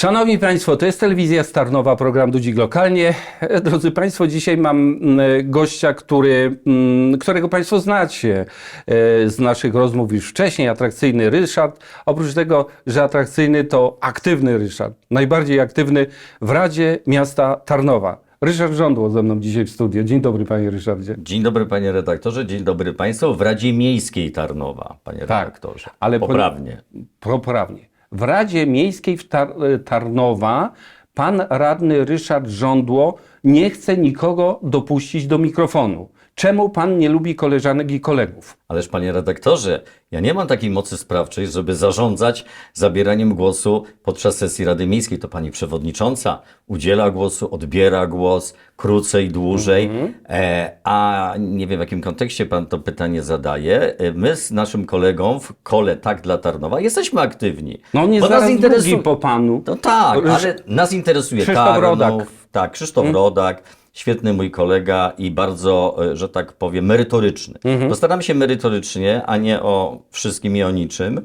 Szanowni Państwo, to jest telewizja Starnowa, program Dudzik Lokalnie. E, Drodzy Państwo, dzisiaj mam mm, gościa, który, mm, którego Państwo znacie e, z naszych rozmów już wcześniej, atrakcyjny Ryszard. Oprócz tego, że atrakcyjny, to aktywny Ryszard, najbardziej aktywny w Radzie Miasta Tarnowa. Ryszard Żądło ze mną dzisiaj w studio. Dzień dobry Panie Ryszardzie. Dzień dobry panie redaktorze, dzień dobry państwu w Radzie Miejskiej Tarnowa, panie redaktorze. Tak, ale po- Poprawnie. Poprawnie. W Radzie Miejskiej w Tar Tarnowa pan radny Ryszard Żądło nie chce nikogo dopuścić do mikrofonu. Czemu pan nie lubi koleżanek i kolegów? Ależ panie redaktorze, ja nie mam takiej mocy sprawczej, żeby zarządzać zabieraniem głosu podczas sesji Rady Miejskiej. To pani przewodnicząca udziela głosu, odbiera głos krócej, dłużej. Mhm. E, a nie wiem w jakim kontekście pan to pytanie zadaje. E, My z naszym kolegą w kole Tak dla Tarnowa jesteśmy aktywni. No nie Bo nas zaraz interesu- drugi po panu. No tak, ale nas interesuje Krzysztof Tarnów. Rodak. Tak, Krzysztof Rodak, świetny mój kolega i bardzo, e, że tak powiem, merytoryczny. Mhm. Postaramy się merytorycznie, a nie o wszystkim i o niczym.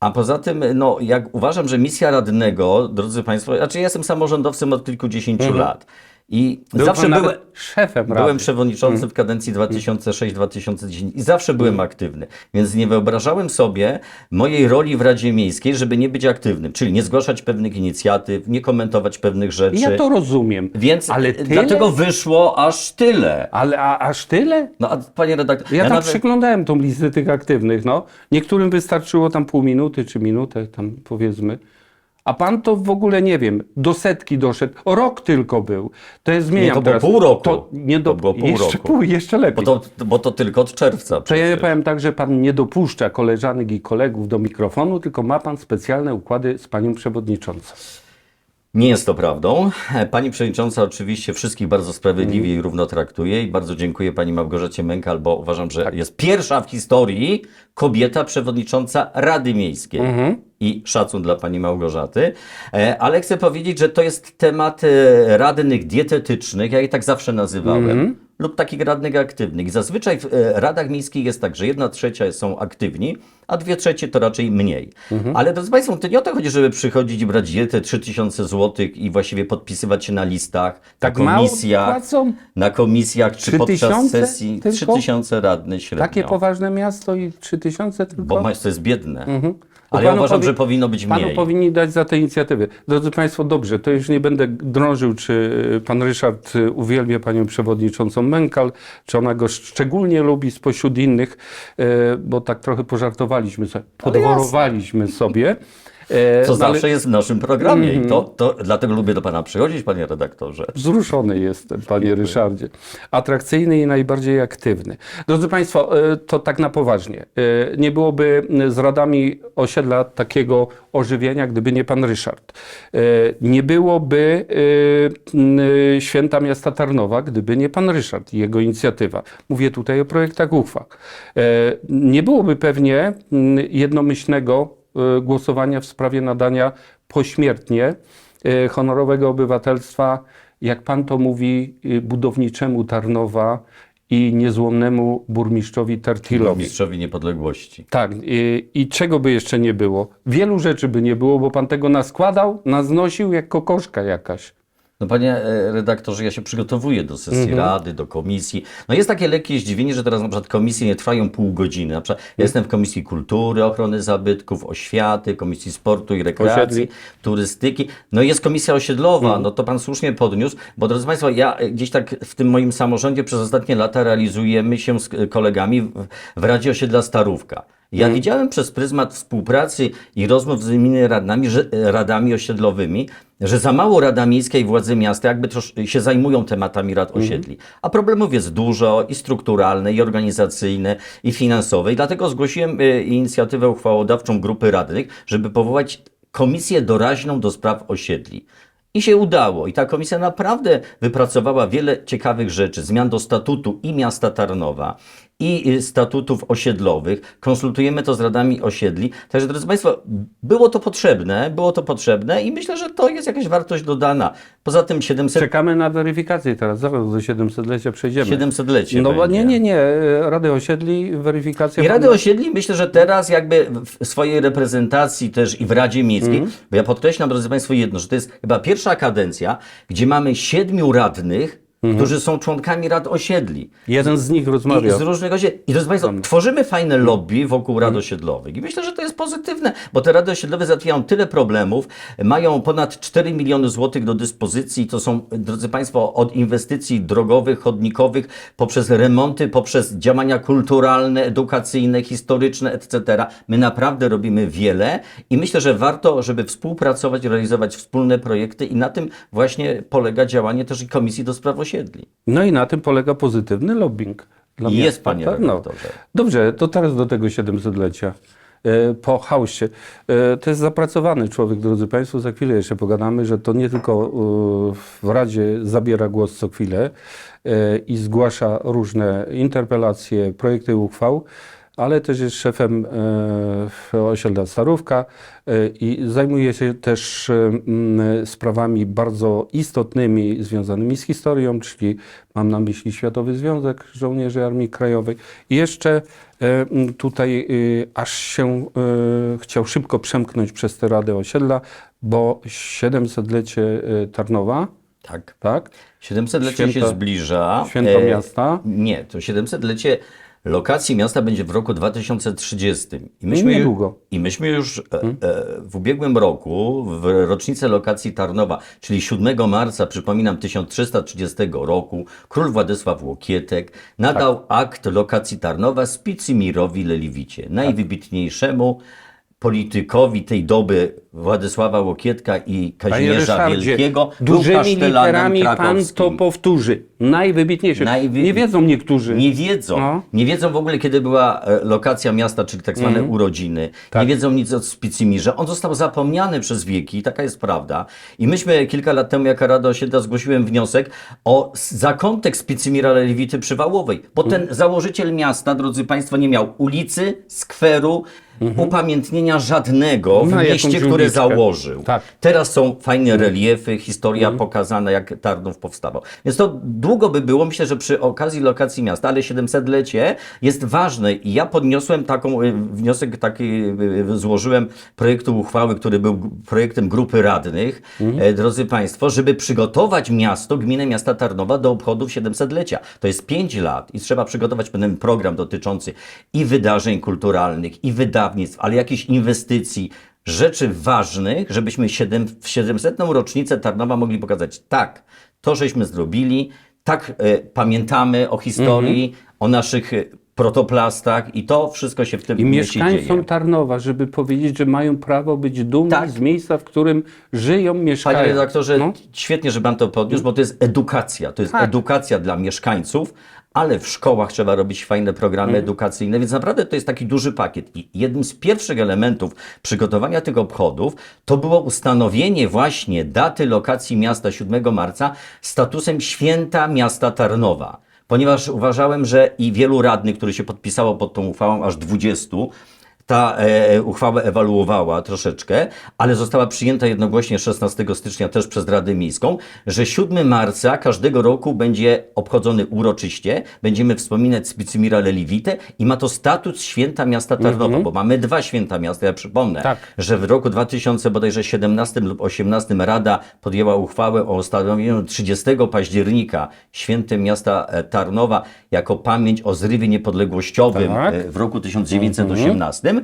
A poza tym, no, jak uważam, że misja radnego, drodzy Państwo, znaczy ja jestem samorządowcem od kilkudziesięciu lat i. Był zawsze byłem, szefem byłem rady. przewodniczącym w kadencji 2006-2010 i zawsze byłem aktywny, więc nie wyobrażałem sobie mojej roli w Radzie Miejskiej, żeby nie być aktywnym, czyli nie zgłaszać pewnych inicjatyw, nie komentować pewnych rzeczy. Ja to rozumiem. Więc ale tyle? dlatego wyszło aż tyle. Ale a, aż tyle? No a panie redaktor, Ja, tam nawet- przeglądałem tą listę tych aktywnych, no. Niektórym wystarczyło tam pół minuty czy minutę, tam powiedzmy. A pan to w ogóle nie wiem, do setki doszedł. O rok tylko był. To jest zmieniam Nie, to było teraz. pół roku. To, nie do, To było pół jeszcze roku. Pół, jeszcze lepiej. bo, to, bo to tylko od czerwca. To ja przecież. powiem tak, że pan nie dopuszcza koleżanek i kolegów do mikrofonu, tylko ma pan specjalne układy z panią przewodniczącą. Nie jest to prawdą. Pani przewodnicząca oczywiście wszystkich bardzo sprawiedliwie i równo traktuje i bardzo dziękuję pani Małgorzacie Mękal, bo uważam, że Tak. jest pierwsza w historii kobieta przewodnicząca Rady Miejskiej. Mhm. I szacun dla pani Małgorzaty. E, Ale chcę powiedzieć, że to jest temat e, radnych dietetycznych, ja je tak zawsze nazywałem. Mhm. Lub takich radnych aktywnych. Zazwyczaj w e, radach miejskich jest tak, że jedna trzecia są aktywni, a dwie trzecie to raczej mniej. Mhm. Ale drodzy Państwo, to nie o to chodzi, żeby przychodzić i brać dietę 3000 zł i właściwie podpisywać się na listach, Tak na komisjach, na komisjach czy 3000 podczas sesji. tylko? 3000 radnych średnio. Takie poważne miasto i 3000 tylko? Bo ma- to jest biedne. Bo Ale ja panu uważam, że powinno być Panu mniej. powinni dać za te inicjatywy. Drodzy Państwo, dobrze, to już nie będę drążył, czy pan Ryszard y, uwielbia panią przewodniczącą Mękal, czy ona go szczególnie lubi spośród innych, e, bo tak trochę pożartowaliśmy sobie, podworowaliśmy sobie. E, Co no ale zawsze jest w naszym programie i to, to dlatego lubię do Pana przychodzić, Panie redaktorze. Wzruszony jestem, panie Ryszardzie. Atrakcyjny i najbardziej aktywny. Drodzy Państwo, e, to tak na poważnie. E, Nie byłoby z radami osiedla takiego ożywienia, gdyby nie pan Ryszard. Nie byłoby święta miasta Tarnowa, gdyby nie pan Ryszard i jego inicjatywa. Mówię tutaj o projektach uchwał. Nie byłoby pewnie jednomyślnego głosowania w sprawie nadania pośmiertnie e, honorowego obywatelstwa, jak pan to mówi, y, budowniczemu Tarnowa i niezłomnemu burmistrzowi Tertilowi. Mistrzowi Niepodległości. Tak, i, i czego by jeszcze nie było? Wielu rzeczy by nie było, bo pan tego naskładał, naznosił jak kokoszka jakaś. No panie e, redaktorze, ja się przygotowuję do sesji Mhm. rady, do komisji. No jest takie lekkie zdziwienie, że teraz na przykład komisje nie trwają pół godziny. Na przykład ja jestem w Komisji Kultury, Ochrony Zabytków, Oświaty, Komisji Sportu i Rekreacji, Osiedli. Turystyki. No jest Komisja Osiedlowa, no to pan słusznie podniósł, bo drodzy Państwo, ja e, gdzieś tak w tym moim samorządzie przez ostatnie lata realizujemy się z e, kolegami w, w Radzie Osiedla Starówka. Ja widziałem przez pryzmat współpracy i rozmów z innymi radami, że, radami osiedlowymi, że za mało Rada Miejska i władze miasta jakby trosz, się zajmują tematami rad osiedli. A problemów jest dużo i strukturalne, i organizacyjne, i finansowe. I dlatego zgłosiłem y, inicjatywę uchwałodawczą grupy radnych, żeby powołać komisję doraźną do spraw osiedli. I się udało. I ta komisja naprawdę wypracowała wiele ciekawych rzeczy. Zmian do statutu i miasta Tarnowa, i statutów osiedlowych. Konsultujemy to z radami osiedli. Także, drodzy Państwo, było to potrzebne, było to potrzebne i myślę, że to jest jakaś wartość dodana. Poza tym 700, Czekamy na weryfikację teraz, zaraz do 700-lecia przejdziemy. 700-lecie No bo będzie. nie, nie, nie. Rady osiedli, weryfikacja. I Rady Osiedli myślę, że teraz jakby w swojej reprezentacji też i w Radzie Miejskiej, Mhm. bo ja podkreślam, drodzy Państwo, jedno, że to jest chyba pierwsza kadencja, gdzie mamy siedmiu radnych, Mhm. którzy są członkami Rad Osiedli. Jeden z nich I rozmawia. z różnych osiedli. I drodzy Państwo, tworzymy fajne lobby wokół rad osiedlowych. I myślę, że to jest pozytywne, bo te rady osiedlowe załatwiają tyle problemów, mają ponad 4 miliony złotych do dyspozycji. To są, drodzy Państwo, od inwestycji drogowych, chodnikowych, poprzez remonty, poprzez działania kulturalne, edukacyjne, historyczne, etc. My naprawdę robimy wiele i myślę, że warto, żeby współpracować, realizować wspólne projekty i na tym właśnie polega działanie też i Komisji do Spraw Osiedli. No i na tym polega pozytywny lobbying. Dla Jest, miasta panie Tarnowa. redaktorze. Dobrze, to teraz do tego 700-lecia. E, Po hausie. E, To jest zapracowany człowiek, drodzy Państwo. Za chwilę jeszcze pogadamy, że to nie tylko e, w Radzie zabiera głos co chwilę i zgłasza różne interpelacje, projekty uchwał, ale też jest szefem e, osiedla Starówka e, i zajmuje się też e, sprawami bardzo istotnymi związanymi z historią, czyli mam na myśli Światowy Związek Żołnierzy Armii Krajowej. I jeszcze e, tutaj aż się e, chciał szybko przemknąć przez tę Radę Osiedla, bo 700-lecie e, Tarnowa, Tak. tak? 700-lecie się zbliża. święto E, miasta? Nie, to 700-lecie lokacji miasta będzie w roku 2030. I myśmy, Niedługo. I myśmy już e, e, w ubiegłym roku, w rocznicę lokacji Tarnowa, czyli 7 marca, przypominam, 1330 roku, król Władysław Łokietek nadał Tak. akt lokacji Tarnowa Spicimirowi Leliwicie, najwybitniejszemu politykowi tej doby Władysława Łokietka i Kazimierza Wielkiego, dużymi literami pan to powtórzy. Najwybitniejszy. Najwy- Nie wiedzą niektórzy. Nie wiedzą. No. Nie wiedzą w ogóle, kiedy była e, lokacja miasta, czyli tak zwane urodziny. Tak. Nie wiedzą nic o Spicimirze. On został zapomniany przez wieki, taka jest prawda. I myśmy kilka lat temu, jako Rada Osiedla, zgłosiłem wniosek o zakątek Spicimira Lelewity przywałowej. Bo ten założyciel miasta, drodzy Państwo, nie miał ulicy, skweru, upamiętnienia żadnego w Ma mieście, które założył. Tak. Teraz są fajne reliefy, historia pokazana, jak Tarnów powstawał. Więc to długo by było, myślę, że przy okazji lokacji miasta, ale 700-lecie jest ważne i ja podniosłem taką, y, wniosek taki, y, złożyłem projektu uchwały, który był projektem grupy radnych, e, drodzy Państwo, żeby przygotować miasto, gminę miasta Tarnowa do obchodów 700-lecia. To jest 5 lat i trzeba przygotować pewien program dotyczący i wydarzeń kulturalnych, i wydawnictw, ale jakichś inwestycji, rzeczy ważnych, żebyśmy w 700. rocznicę Tarnowa mogli pokazać tak, to żeśmy zrobili, tak e, pamiętamy o historii, o naszych e, protoplastach i to wszystko się w tym I mieście mieszkańcom dzieje. Tarnowa, żeby powiedzieć, że mają prawo być dumni Tak. z miejsca, w którym żyją, mieszkają. Panie redaktorze, No. świetnie, że Pan to podniósł, bo to jest edukacja. To jest Tak. edukacja dla mieszkańców, ale w szkołach trzeba robić fajne programy Mhm. edukacyjne, więc naprawdę to jest taki duży pakiet. I jednym z pierwszych elementów przygotowania tych obchodów to było ustanowienie właśnie daty lokacji miasta 7 marca statusem święta miasta Tarnowa. Ponieważ uważałem, że i wielu radnych, którzy się podpisało pod tą uchwałą, aż 20, ta e, uchwała ewaluowała troszeczkę, ale została przyjęta jednogłośnie 16 stycznia też przez Radę Miejską, że 7 marca każdego roku będzie obchodzony uroczyście, będziemy wspominać Spicimira Leliwite i ma to status święta miasta Tarnowa, bo mamy dwa święta miasta, ja przypomnę, Tak. że w roku 2000 bodajże 17 lub 18 Rada podjęła uchwałę o ustanowieniu 30 października świętem miasta e, Tarnowa jako pamięć o zrywie niepodległościowym Tak. e, w roku 1918.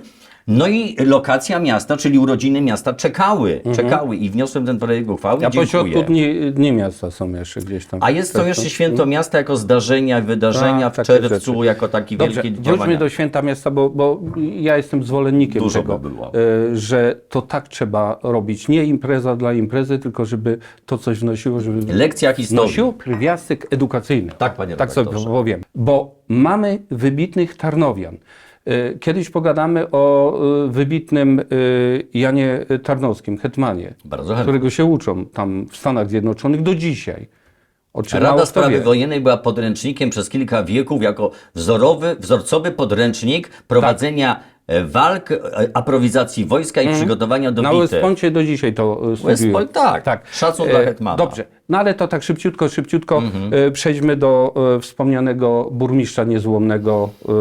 No i lokacja miasta, czyli urodziny miasta czekały, czekały i wniosłem ten projekt uchwały. Mhm. A Dziękuję. pośrodku dni, dni miasta są jeszcze gdzieś tam. A jest to Tak, jeszcze no. święto miasta jako zdarzenia, wydarzenia A, w czerwcu, rzeczy. jako taki Dobrze, wielki wróćmy działania. do święta miasta, bo, bo ja jestem zwolennikiem Dużo tego, by było. e, że to tak trzeba robić. Nie impreza dla imprezy, tylko żeby to coś wnosiło, żeby Lekcja historii. wnosiło pierwiastek edukacyjny. Tak, panie Tak sobie redaktorze. powiem. Bo mamy wybitnych Tarnowian. E, Kiedyś pogadamy o e, wybitnym e, Janie Tarnowskim, hetmanie, Bardzo którego się uczą tam w Stanach Zjednoczonych do dzisiaj. Rada Sprawy. Wojennej była podręcznikiem przez kilka wieków jako wzorowy, wzorcowy podręcznik prowadzenia e, walk, e, aprowizacji wojska i przygotowania do Na bitew. Do dzisiaj to e, studiują. Point, tak. Szacun dla E, hetmana. Dobrze, no ale to tak szybciutko, szybciutko Mhm. e, przejdźmy do e, wspomnianego burmistrza niezłomnego e,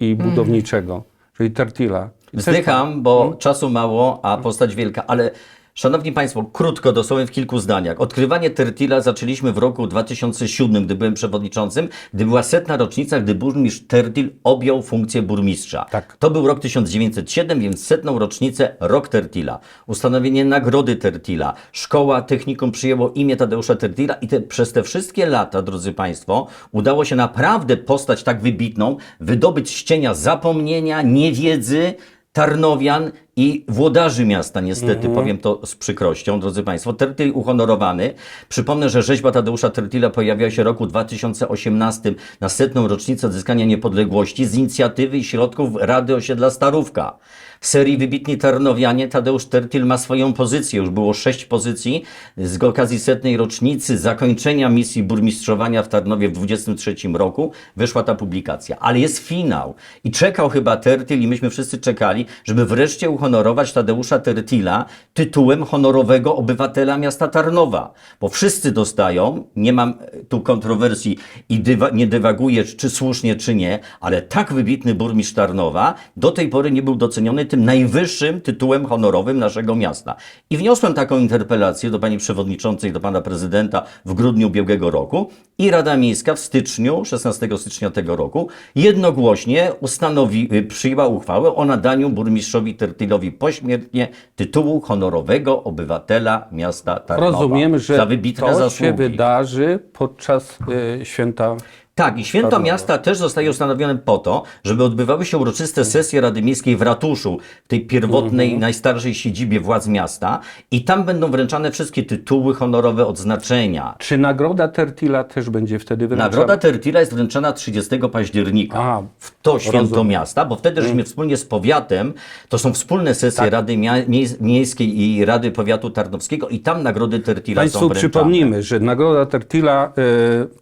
i Mhm. budowniczego, czyli Tertila. Wzdycham, bo czasu mało, a postać wielka, ale Szanowni Państwo, krótko, dosłownie w kilku zdaniach. Odkrywanie Tertila zaczęliśmy w roku 2007, gdy byłem przewodniczącym, gdy była setna rocznica, gdy burmistrz Tertil objął funkcję burmistrza. Tak. To był rok 1907, więc setną rocznicę rok Tertila. Ustanowienie nagrody Tertila. Szkoła technikum przyjęło imię Tadeusza Tertila i te, przez te wszystkie lata, drodzy Państwo, udało się naprawdę postać tak wybitną, wydobyć z cienia zapomnienia, niewiedzy, Tarnowian i włodarzy miasta, niestety, powiem to z przykrością, drodzy Państwo. Tertyl uhonorowany. Przypomnę, że rzeźba Tadeusza Tertila pojawiła się w roku 2018 na setną rocznicę odzyskania niepodległości z inicjatywy i środków Rady Osiedla Starówka. Serii Wybitni Tarnowianie Tadeusz Tertil ma swoją pozycję. Już było sześć pozycji. Z okazji setnej rocznicy zakończenia misji burmistrzowania w Tarnowie w 23 roku wyszła ta publikacja. Ale jest finał. I czekał chyba Tertil i myśmy wszyscy czekali, żeby wreszcie uhonorować Tadeusza Tertila tytułem honorowego obywatela miasta Tarnowa. Bo wszyscy dostają, nie mam e, tu kontrowersji i dywa, nie dywaguję, czy słusznie, czy nie, ale tak wybitny burmistrz Tarnowa do tej pory nie był doceniony tym najwyższym tytułem honorowym naszego miasta. I wniosłem taką interpelację do pani przewodniczącej, do pana prezydenta w grudniu ubiegłego roku i Rada Miejska w styczniu, 16 stycznia tego roku, jednogłośnie ustanowi, y, przyjęła uchwałę o nadaniu burmistrzowi Tertylowi pośmiertnie tytułu honorowego obywatela miasta Tarnowa. Rozumiem, że za wybitne to zasługi. się wydarzy podczas e, święta Tak, i święto miasta też zostaje ustanowione po to, żeby odbywały się uroczyste sesje Rady Miejskiej w ratuszu, w tej pierwotnej, Mhm. najstarszej siedzibie władz miasta i tam będą wręczane wszystkie tytuły honorowe, odznaczenia. Czy nagroda Tertila też będzie wtedy wręczana? Nagroda Tertila jest wręczana 30 października w to święto rozumiem. Miasta, bo wtedy żeśmy wspólnie z powiatem, to są wspólne sesje Tak. Rady Mia- Mie- Miejskiej i Rady Powiatu Tarnowskiego i tam nagrody Tertila są Państwu wręczane. przypomnijmy, że nagroda Tertila e,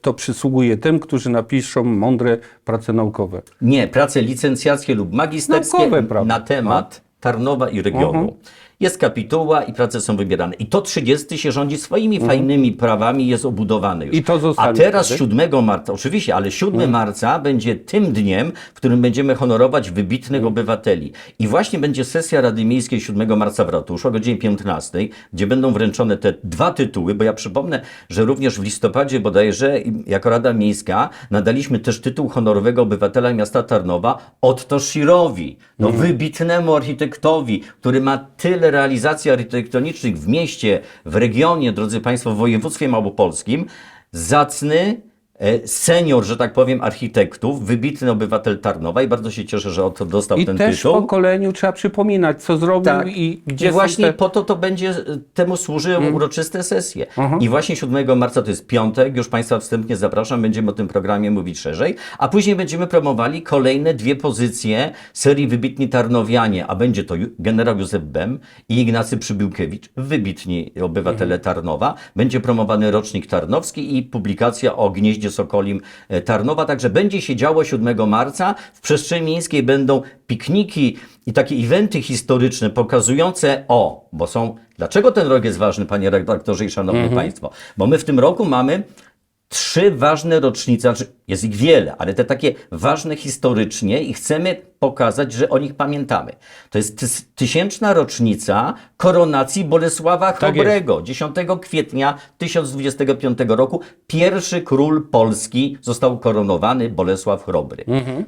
to przysługuje tym, którzy napiszą mądre prace naukowe. Nie, prace licencjackie lub magisterskie Naukowe, na temat Tarnowa i regionu. Mhm. Jest kapituła i prace są wybierane. I to 30 się rządzi swoimi fajnymi prawami, jest obudowany już. Mhm. I to zostanie A teraz wtedy? 7 marca, oczywiście, ale 7 Mhm. marca będzie tym dniem, w którym będziemy honorować wybitnych Mhm. obywateli. I właśnie będzie sesja Rady Miejskiej 7 marca w ratuszu o godzinie 15, gdzie będą wręczone te dwa tytuły, bo ja przypomnę, że również w listopadzie bodajże jako Rada Miejska nadaliśmy też tytuł honorowego obywatela miasta Tarnowa Otto Schirowi, no wybitnemu architektowi, który ma tyle realizacji architektonicznych w mieście, w regionie, drodzy Państwo, w województwie małopolskim, zacny senior, że tak powiem, architektów, wybitny obywatel Tarnowa i bardzo się cieszę, że Otto dostał I ten też tytuł. pokoleniu trzeba przypominać, co zrobił Tak. i I gdzie właśnie są te... po to to będzie, temu służy Mm. uroczyste sesje. I właśnie 7 marca to jest piątek, już Państwa wstępnie zapraszam, będziemy o tym programie mówić szerzej, a później będziemy promowali kolejne dwie pozycje serii Wybitni Tarnowianie, a będzie to generał Józef Bem i Ignacy Przybyłkiewicz, wybitni obywatele Mhm. Tarnowa. Będzie promowany rocznik tarnowski i publikacja o gnieździe Sokolim e, Tarnowa, także będzie się działo 7 marca. W przestrzeni miejskiej będą pikniki i takie eventy historyczne pokazujące o, bo są, dlaczego ten rok jest ważny, panie redaktorze i szanowni państwo? Bo my w tym roku mamy trzy ważne rocznice, znaczy jest ich wiele, ale te takie ważne historycznie i chcemy pokazać, że o nich pamiętamy. To jest tys- tysięczna rocznica koronacji Bolesława Tak. Chrobrego. 10 kwietnia 1025 roku pierwszy król Polski został koronowany Bolesław Chrobry.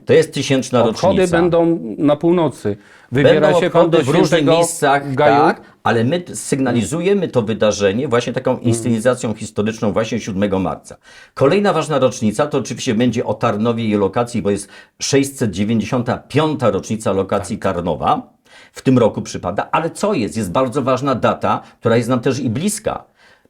To jest tysięczna Obchody rocznica. będą na północy Wybiera Będą się pan do w różnych miejscach, Gaju? tak, ale my sygnalizujemy to wydarzenie właśnie taką inscenizacją historyczną właśnie 7 marca. Kolejna ważna rocznica to oczywiście będzie o Tarnowie i lokacji, bo jest 695. rocznica lokacji Tak. Tarnowa. W tym roku przypada, ale co jest? Jest bardzo ważna data, która jest nam też i bliska.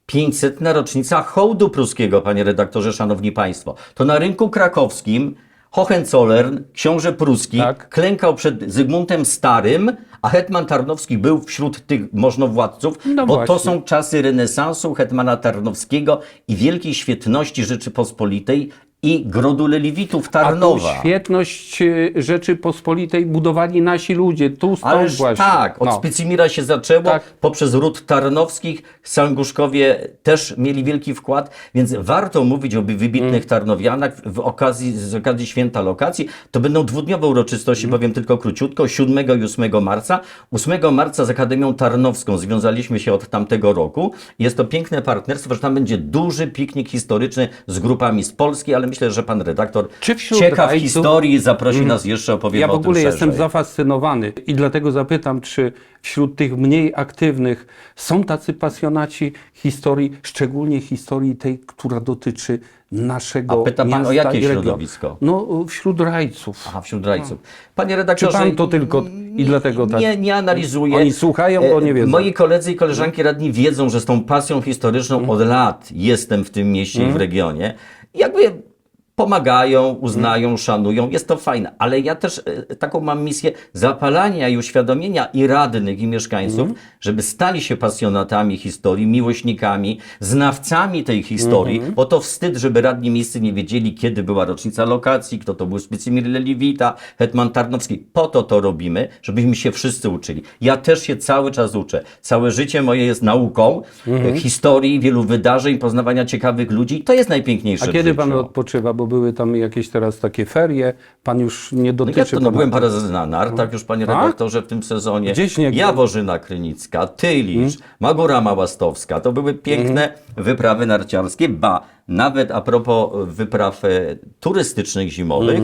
500. rocznica hołdu pruskiego, panie redaktorze, szanowni państwo. To na rynku krakowskim Hohenzollern, książę pruski, Tak. klękał przed Zygmuntem Starym, a hetman Tarnowski był wśród tych możnowładców, No bo to właśnie. są czasy renesansu hetmana Tarnowskiego i wielkiej świetności Rzeczypospolitej i grodu Leliwitów A tą Tarnowa. świetność y, Rzeczypospolitej budowali nasi ludzie, tu stąd Ależ właśnie. tak, od No. Spicimira się zaczęło, Tak. poprzez ród Tarnowskich, Sanguszkowie też mieli wielki wkład, więc warto mówić o wybitnych Mm. Tarnowianach w okazji, z okazji święta lokacji. To będą dwudniowe uroczystości, Mm. powiem tylko króciutko, 7 i 8 marca. 8 marca z Akademią Tarnowską związaliśmy się od tamtego roku. Jest to piękne partnerstwo, że tam będzie duży piknik historyczny z grupami z Polski, ale myślę, że pan redaktor Czy wśród ciekaw rajców- historii zaprosi nas jeszcze, opowiemy Ja w o tym ogóle jestem szerzej. zafascynowany i dlatego zapytam, czy wśród tych mniej aktywnych są tacy pasjonaci historii, szczególnie historii tej, która dotyczy naszego A pyta pan o miasta jakie i regionu. środowisko? No, wśród rajców. Aha, wśród rajców. Panie Czy redaktorze... pan to tylko i dlatego tak? Nie, nie analizuję. Oni słuchają, bo nie E, wiedzą. Moi koledzy i koleżanki radni wiedzą, że z tą pasją historyczną Mhm. od lat jestem w tym mieście i w regionie. I Jakby pomagają, uznają, szanują. Jest to fajne. Ale ja też e, taką mam misję zapalania i uświadomienia i radnych, i mieszkańców, Mhm. żeby stali się pasjonatami historii, miłośnikami, znawcami tej historii, Mhm. bo to wstyd, żeby radni miejscy nie wiedzieli, kiedy była rocznica lokacji, kto to był Spicimir Leliwita, Hetman Tarnowski. Po to to robimy, żebyśmy się wszyscy uczyli. Ja też się cały czas uczę. Całe życie moje jest nauką Mhm. e, historii, wielu wydarzeń, poznawania ciekawych ludzi. To jest najpiękniejsze A w kiedy życiu. pan odpoczywa? Bo były tam jakieś teraz takie ferie. Pan już nie No dotyczy ja to no, byłem parę razy na nartach już, panie Tak? redaktorze, w tym sezonie. Gdzie śnieg był? Jaworzyna Krynicka, Tylisz, Magora Małastowska. To były piękne wyprawy narciarskie, ba, nawet a propos wypraw e, turystycznych zimowych,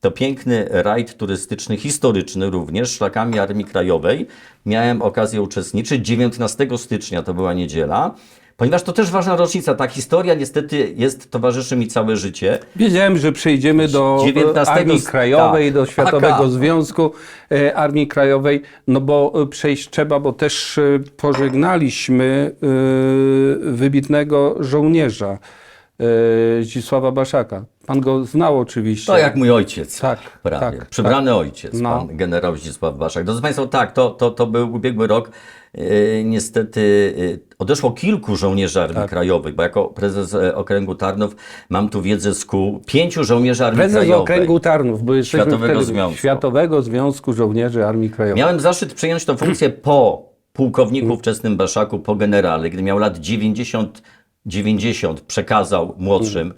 to piękny rajd turystyczny, historyczny również, szlakami Armii Krajowej. Miałem okazję uczestniczyć. 19 stycznia to była niedziela. Ponieważ to też ważna rocznica. Ta historia niestety jest, towarzyszy mi całe życie. Wiedziałem, że przejdziemy do 19 e, Armii Krajowej, tak. do Światowego AK. Związku e, Armii Krajowej, no bo e, przejść trzeba, bo też pożegnaliśmy wybitnego żołnierza Zdzisława Baszaka. Pan go znał oczywiście. To jak mój ojciec. Tak, prawie. tak, Przybrany ojciec, No. pan generał Zdzisław Waszak. Drodzy Państwo, tak, to, to, to był ubiegły rok. E, niestety e, odeszło kilku żołnierzy Armii Tak. Krajowej, bo jako prezes e, okręgu Tarnów mam tu wiedzę z kół. Pięciu żołnierzy Armii Prezes Krajowej. Okręgu Tarnów, bo Światowego Związku. Światowego Związku Żołnierzy Armii Krajowej. Miałem zaszczyt przejąć tę funkcję po pułkowniku wczesnym Baszaku, po generale, gdy miał lat 90, 90 przekazał młodszym e,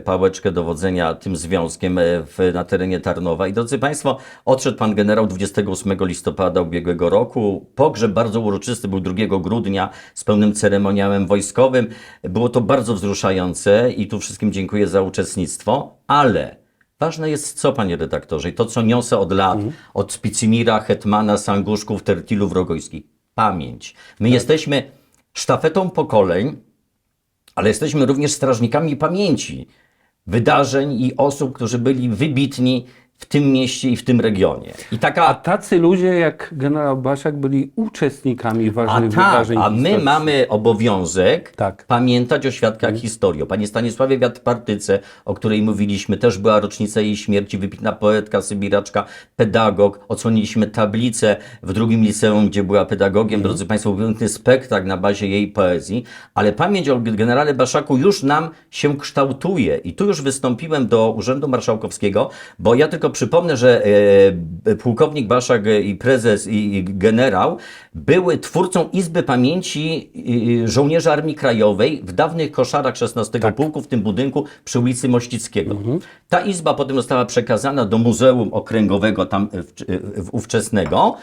pałeczkę dowodzenia tym związkiem e, w, na terenie Tarnowa. I drodzy Państwo, odszedł pan generał 28 listopada ubiegłego roku. Pogrzeb bardzo uroczysty był 2 grudnia z pełnym ceremoniałem wojskowym. Było to bardzo wzruszające i tu wszystkim dziękuję za uczestnictwo, ale Ważne jest co, panie redaktorze, i to, co niosę od lat, od Spicimira, Hetmana, Sanguszków, Tertilów Rogojskich. Pamięć. My jesteśmy sztafetą pokoleń, ale jesteśmy również strażnikami pamięci, wydarzeń i osób, którzy byli wybitni w tym mieście i w tym regionie. I A taka tacy ludzie jak generał Baszak byli uczestnikami A ważnych tak, wydarzeń a my mamy obowiązek Tak. pamiętać o świadkach historii. O panie Stanisławie Wiatpartyce, o której mówiliśmy, też była rocznica jej śmierci, wybitna poetka, sybiraczka, pedagog. Odsłoniliśmy tablicę w drugim liceum, gdzie była pedagogiem. Drodzy Państwo, piękny spektakl na bazie jej poezji, ale pamięć o generale Baszaku już nam się kształtuje. I tu już wystąpiłem do Urzędu Marszałkowskiego, bo ja tylko przypomnę, że e, pułkownik Baszak e, i prezes i, generał były twórcą Izby Pamięci e, Żołnierzy Armii Krajowej w dawnych koszarach 16 Pułku w tym budynku przy ulicy Mościckiego. Ta izba potem została przekazana do Muzeum Okręgowego tam e, w, w, ówczesnego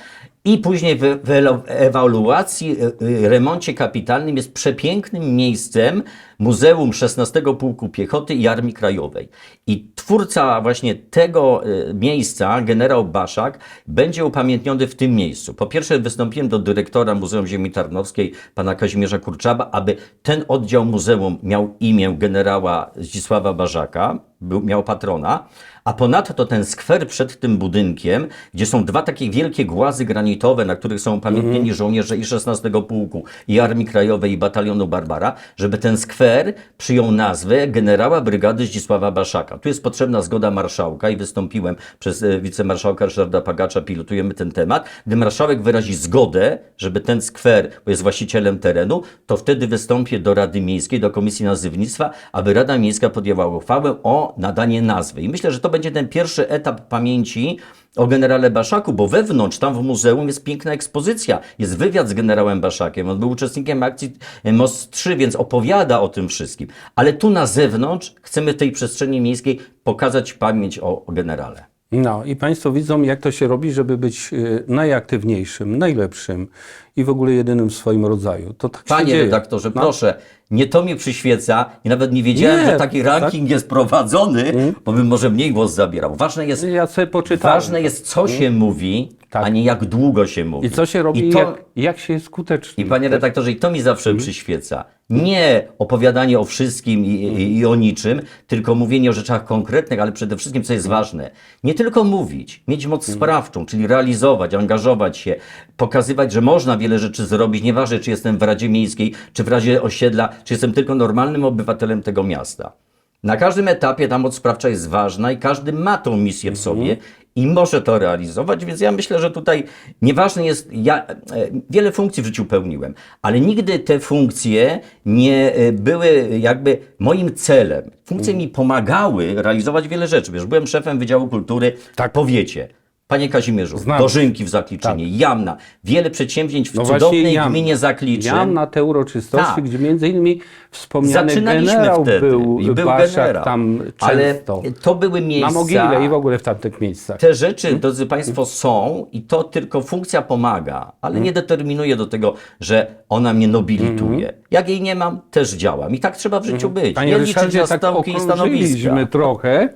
I później w, w ewaluacji, y, y, remoncie kapitalnym jest przepięknym miejscem Muzeum XVI Pułku Piechoty i Armii Krajowej. I twórca właśnie tego y, miejsca, generał Baszak, będzie upamiętniony w tym miejscu. Po pierwsze wystąpiłem do dyrektora Muzeum Ziemi Tarnowskiej, pana Kazimierza Kurczaba, aby ten oddział muzeum miał imię generała Zdzisława Bażaka, był, miał patrona, a ponadto ten skwer przed tym budynkiem, gdzie są dwa takie wielkie głazy granitowe, na których są upamiętnieni żołnierze i 16 Pułku, i Armii Krajowej, i Batalionu Barbara, żeby ten skwer przyjął nazwę generała brygady Zdzisława Baszaka. Tu jest potrzebna zgoda marszałka i wystąpiłem przez e, wicemarszałka Ryszarda Pagacza, pilotujemy ten temat. Gdy marszałek wyrazi zgodę, żeby ten skwer, bo jest właścicielem terenu, to wtedy wystąpię do Rady Miejskiej, do Komisji Nazywnictwa, aby Rada Miejska podjęła uchwałę o nadanie nazwy. I myślę, że to będzie ten pierwszy etap pamięci o generale Baszaku, bo wewnątrz, tam w muzeum jest piękna ekspozycja. Jest wywiad z generałem Baszakiem. On był uczestnikiem akcji Most 3, więc opowiada o tym wszystkim. Ale tu na zewnątrz chcemy w tej przestrzeni miejskiej pokazać pamięć o, o generale. No i Państwo widzą, jak to się robi, żeby być y, najaktywniejszym, najlepszym i w ogóle jedynym w swoim rodzaju. To tak się Panie dzieje. redaktorze, No. proszę, nie to mi przyświeca i nawet nie wiedziałem, Nie, że taki ranking jest prowadzony, bo bym może mniej głos zabierał. Ważne jest, Ja sobie poczytałem. ważne jest co się mówi, Tak. a nie jak długo się mówi. I co się robi, I to, jak, jak się jest skuteczny. I panie redaktorze, i to mi zawsze przyświeca. Nie opowiadanie o wszystkim i, i, i o niczym, tylko mówienie o rzeczach konkretnych, ale przede wszystkim, co jest ważne, nie tylko mówić, mieć moc sprawczą, czyli realizować, angażować się, pokazywać, że można wiele rzeczy zrobić, nieważne czy jestem w Radzie Miejskiej, czy w Radzie Osiedla, czy jestem tylko normalnym obywatelem tego miasta. Na każdym etapie ta moc sprawcza jest ważna i każdy ma tą misję w sobie i może to realizować, więc ja myślę, że tutaj nieważne jest, ja e, wiele funkcji w życiu pełniłem, ale nigdy te funkcje nie e, były jakby moim celem. Funkcje mi pomagały realizować wiele rzeczy. Wiesz, byłem szefem Wydziału Kultury Tak. powiecie. Panie Kazimierzu, Znam. Dożynki w Zakliczynie, Jamna, wiele przedsięwzięć w No cudownej właśnie Jam- gminie Zakliczyn. Jam na te uroczystości, Tak. gdzie między innymi wspomniany Zaczynaliśmy generał wtedy był, i był Baszak generał. tam Ale często. to były miejsca... Na mogile i w ogóle w tamtych miejscach. Te rzeczy, drodzy Państwo, są i to tylko funkcja pomaga, ale nie determinuje do tego, że ona mnie nobilituje. Jak jej nie mam, też działam. I tak trzeba w życiu być. Panie nie liczyć na tak stanowiska. trochę.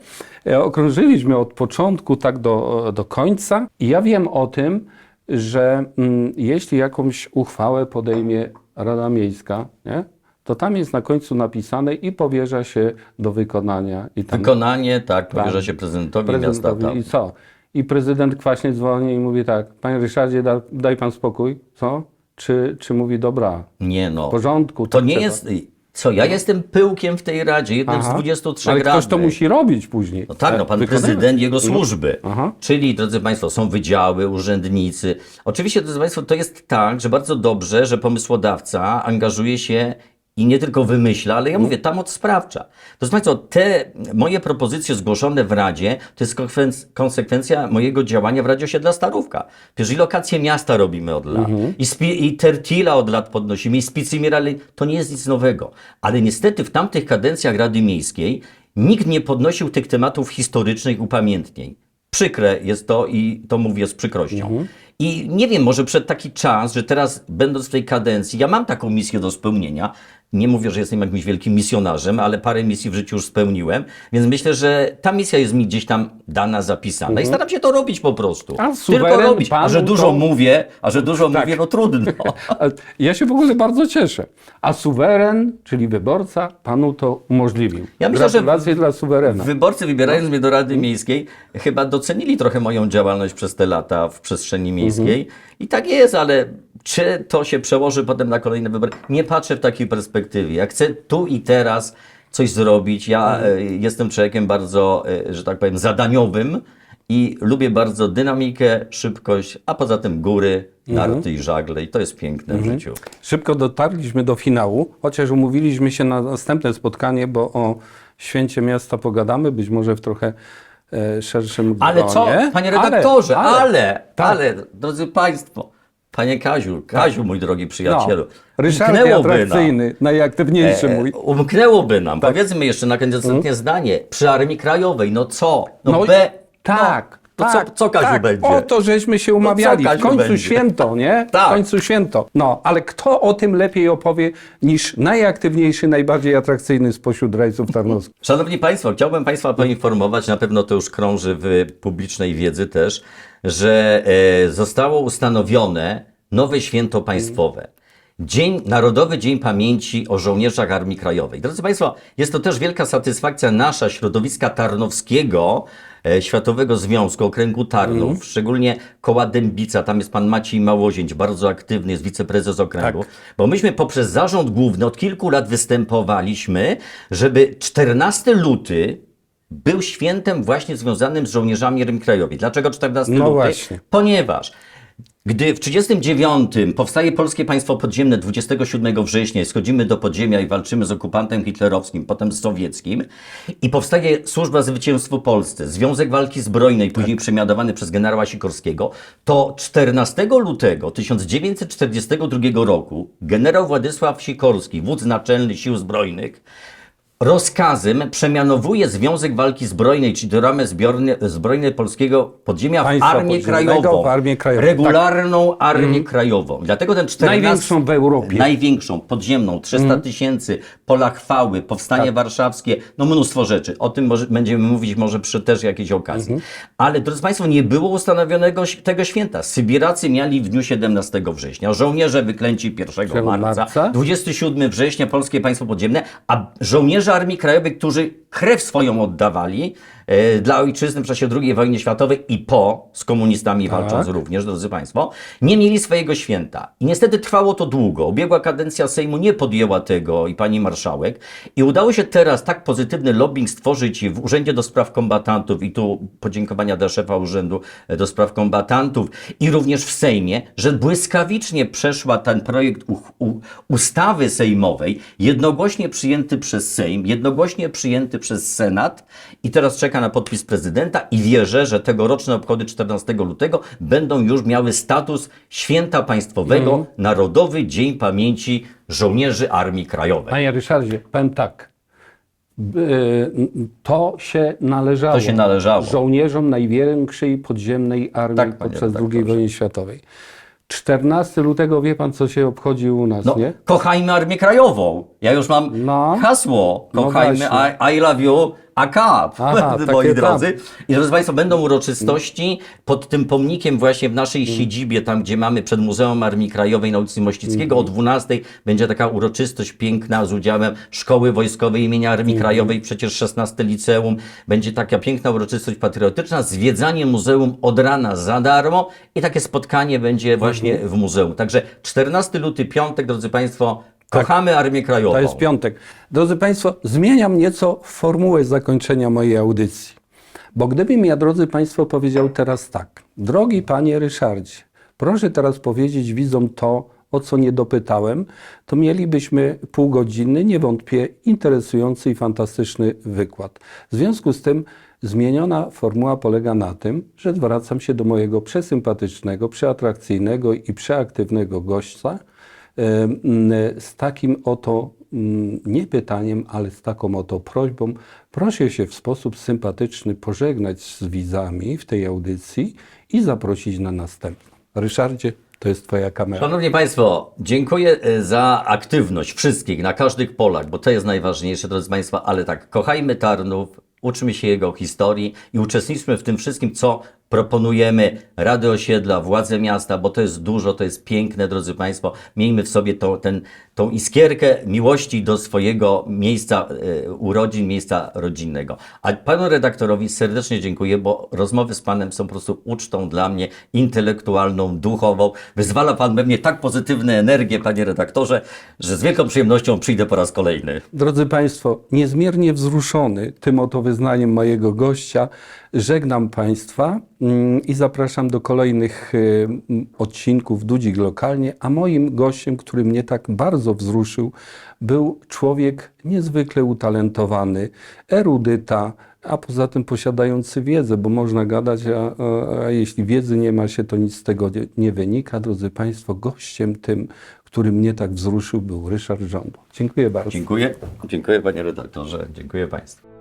E, Okrążyliśmy od początku tak do, do końca. I ja wiem o tym, że mm, jeśli jakąś uchwałę podejmie Rada Miejska, nie, to tam jest na końcu napisane i powierza się do wykonania. I tam Wykonanie, tak, powierza się prezydentowi, miasta. prezydentowi. Tak. I co? I prezydent kwaśnie dzwoni i mówi tak, panie Ryszardzie, da, daj pan spokój, co? Czy, czy mówi, dobra, Nie no. w porządku. To tak nie trzeba. jest... Co, ja jestem pyłkiem w tej Radzie, jednym Aha. z 23 Ale radnych. ktoś to musi robić później. No tak, no pan prezydent, jego służby. Aha. Czyli, drodzy Państwo, są wydziały, urzędnicy. Oczywiście, drodzy Państwo, to jest tak, że bardzo dobrze, że pomysłodawca angażuje się i nie tylko wymyśla, ale ja mówię, ta moc sprawcza. Drodzy Państwo, te moje propozycje zgłoszone w Radzie, to jest konsekwenc- konsekwencja mojego działania w Radzie Osiedla Starówka. Przecież i lokacje miasta robimy od lat, i, spi- i Tertila od lat podnosimy, i Spicymirali, to nie jest nic nowego. Ale niestety w tamtych kadencjach Rady Miejskiej nikt nie podnosił tych tematów historycznych upamiętnień. Przykre jest to i to mówię z przykrością. I nie wiem, może przed taki czas, że teraz będąc w tej kadencji, ja mam taką misję do spełnienia. Nie mówię, że jestem jakimś wielkim misjonarzem, ale parę misji w życiu już spełniłem, więc myślę, że ta misja jest mi gdzieś tam dana, zapisana i staram się to robić po prostu. A Tylko suweren robić. A panu że dużo to- mówię, a że dużo Tak. mówię, no trudno. Ja się w ogóle bardzo cieszę. A suweren, czyli wyborca, panu to umożliwił. Ja myślę, że Gratulacje dla suwerena. Wyborcy wybierając mnie do Rady Miejskiej chyba docenili trochę moją działalność przez te lata w przestrzeni miejskiej. I tak jest, ale czy to się przełoży potem na kolejne wybory? Nie patrzę w takiej perspektywie. Ja chcę tu i teraz coś zrobić. Ja e, jestem człowiekiem bardzo, e, że tak powiem, zadaniowym i lubię bardzo dynamikę, szybkość, a poza tym góry, narty i żagle i to jest piękne w życiu. Szybko dotarliśmy do finału, chociaż umówiliśmy się na następne spotkanie, bo o święcie miasta pogadamy, być może w trochę e, szerszym Ale co, gronie. panie redaktorze, ale, ale, tak. drodzy państwo, panie Kaziu, Kaziu, mój drogi przyjacielu, no, Ryszard umknęłoby nam, atrakcyjny, najaktywniejszy e, mój. umknęłoby nam, powiedzmy jeszcze na koniec ostatnie zdanie, przy Armii Krajowej, no co, no, No B, tak, To co, co Kaziu tak, będzie? O to żeśmy się umawiali. Kaziu w końcu będzie? święto, nie? Tak. W końcu święto. No, ale kto o tym lepiej opowie niż najaktywniejszy, najbardziej atrakcyjny spośród rajców tarnowskich? Szanowni Państwo, chciałbym Państwa poinformować, na pewno to już krąży w publicznej wiedzy też, że e, zostało ustanowione nowe święto państwowe. Dzień, Narodowy Dzień Pamięci o Żołnierzach Armii Krajowej. Drodzy Państwo, jest to też wielka satysfakcja nasza, środowiska tarnowskiego, e, Światowego Związku Okręgu Tarnów, szczególnie koła Dębica, tam jest pan Maciej Małozięć, bardzo aktywny, jest wiceprezes okręgu, bo myśmy poprzez zarząd główny od kilku lat występowaliśmy, żeby 14 luty był świętem właśnie związanym z żołnierzami Armii Krajowej. Dlaczego 14 No luty? właśnie. Ponieważ gdy w 1939 powstaje Polskie Państwo Podziemne 27 września, schodzimy do podziemia i walczymy z okupantem hitlerowskim, potem z sowieckim, i powstaje Służba Zwycięstwu Polsce, Związek Walki Zbrojnej, później przemianowany przez generała Sikorskiego, to 14 lutego 1942 roku generał Władysław Sikorski, wódz naczelny Sił Zbrojnych, rozkazem przemianowuje Związek Walki Zbrojnej, czyli do ramy zbiorne, zbrojnej polskiego podziemia w Armię Krajową. w Armię Krajową, Regularną Armię Krajową. Dlatego ten 14... Największą w Europie. Największą, podziemną, 300 tysięcy, pola chwały, powstanie warszawskie, no mnóstwo rzeczy. O tym może, będziemy mówić może przy też jakiejś okazji. Ale drodzy Państwo, nie było ustanowionego tego święta. Sybiracy mieli w dniu 17 września, żołnierze wyklęci 1 marca, marca. 27 września Polskie Państwo Podziemne, a żołnierze Armii Krajowej, którzy krew swoją oddawali e, dla ojczyzny w czasie II wojny światowej i po, z komunistami walcząc również, drodzy Państwo, nie mieli swojego święta. I niestety trwało to długo. Ubiegła kadencja Sejmu nie podjęła tego i pani marszałek. I udało się teraz tak pozytywny lobbying stworzyć w Urzędzie do Spraw Kombatantów i tu podziękowania dla szefa Urzędu do Spraw Kombatantów i również w Sejmie, że błyskawicznie przeszła ten projekt ustawy sejmowej, jednogłośnie przyjęty przez Sejm, jednogłośnie przyjęty przez Senat i teraz czeka na podpis prezydenta i wierzę, że tegoroczne obchody 14 lutego będą już miały status święta państwowego, Narodowy Dzień Pamięci Żołnierzy Armii Krajowej. Panie Ryszardzie, powiem tak. To się należało, To się należało. żołnierzom największej podziemnej armii Tak, panie podczas redaktorze. II wojny światowej. 14 lutego, wie pan, co się obchodzi u nas, No, nie? kochajmy Armię Krajową. Ja już mam No. hasło. No Kochajmy właśnie. I, I love you AKAP, Aha, moi drodzy. I drodzy Państwo, będą uroczystości pod tym pomnikiem właśnie w naszej siedzibie, tam gdzie mamy przed Muzeum Armii Krajowej na ulicy Mościckiego. O 12 będzie taka uroczystość piękna z udziałem Szkoły Wojskowej imienia Armii Krajowej, przecież 16 liceum. Będzie taka piękna uroczystość patriotyczna, zwiedzanie muzeum od rana za darmo i takie spotkanie będzie właśnie w muzeum. Także 14 luty, piątek, drodzy Państwo, kochamy Armię Krajową. To jest piątek. Drodzy Państwo, zmieniam nieco formułę zakończenia mojej audycji. Bo gdybym ja, drodzy Państwo, powiedział teraz tak. Drogi Panie Ryszardzie, proszę teraz powiedzieć widzom to, o co nie dopytałem, to mielibyśmy półgodzinny, niewątpliwie interesujący i fantastyczny wykład. W związku z tym zmieniona formuła polega na tym, że zwracam się do mojego przesympatycznego, przeatrakcyjnego i przeaktywnego gościa, z takim oto mm, nie pytaniem, ale z taką oto prośbą. Proszę się w sposób sympatyczny pożegnać z widzami w tej audycji i zaprosić na następną. Ryszardzie, to jest Twoja kamera. Szanowni Państwo, dziękuję e, za aktywność wszystkich na każdych polach, bo to jest najważniejsze, drodzy Państwa, ale tak, kochajmy Tarnów, uczmy się jego historii i uczestniczmy w tym wszystkim, co proponujemy Rady Osiedla, władze miasta, bo to jest dużo, to jest piękne, drodzy Państwo. Miejmy w sobie to, ten, tą iskierkę miłości do swojego miejsca e, urodzin, miejsca rodzinnego. A panu redaktorowi serdecznie dziękuję, bo rozmowy z panem są po prostu ucztą dla mnie intelektualną, duchową. Wyzwala pan we mnie tak pozytywne energię, panie redaktorze, że z wielką przyjemnością przyjdę po raz kolejny. Drodzy Państwo, niezmiernie wzruszony tym oto wyznaniem mojego gościa, żegnam Państwa i zapraszam do kolejnych y, mm, odcinków Dudzik Lokalnie, a moim gościem, który mnie tak bardzo wzruszył, był człowiek niezwykle utalentowany, erudyta, a poza tym posiadający wiedzę, bo można gadać, a, a, jeśli wiedzy nie ma się, to nic z tego nie, wynika. Drodzy Państwo, gościem tym, który mnie tak wzruszył, był Ryszard Żądło. Dziękuję bardzo. Dziękuję. Dziękuję panie redaktorze. Dziękuję państwu.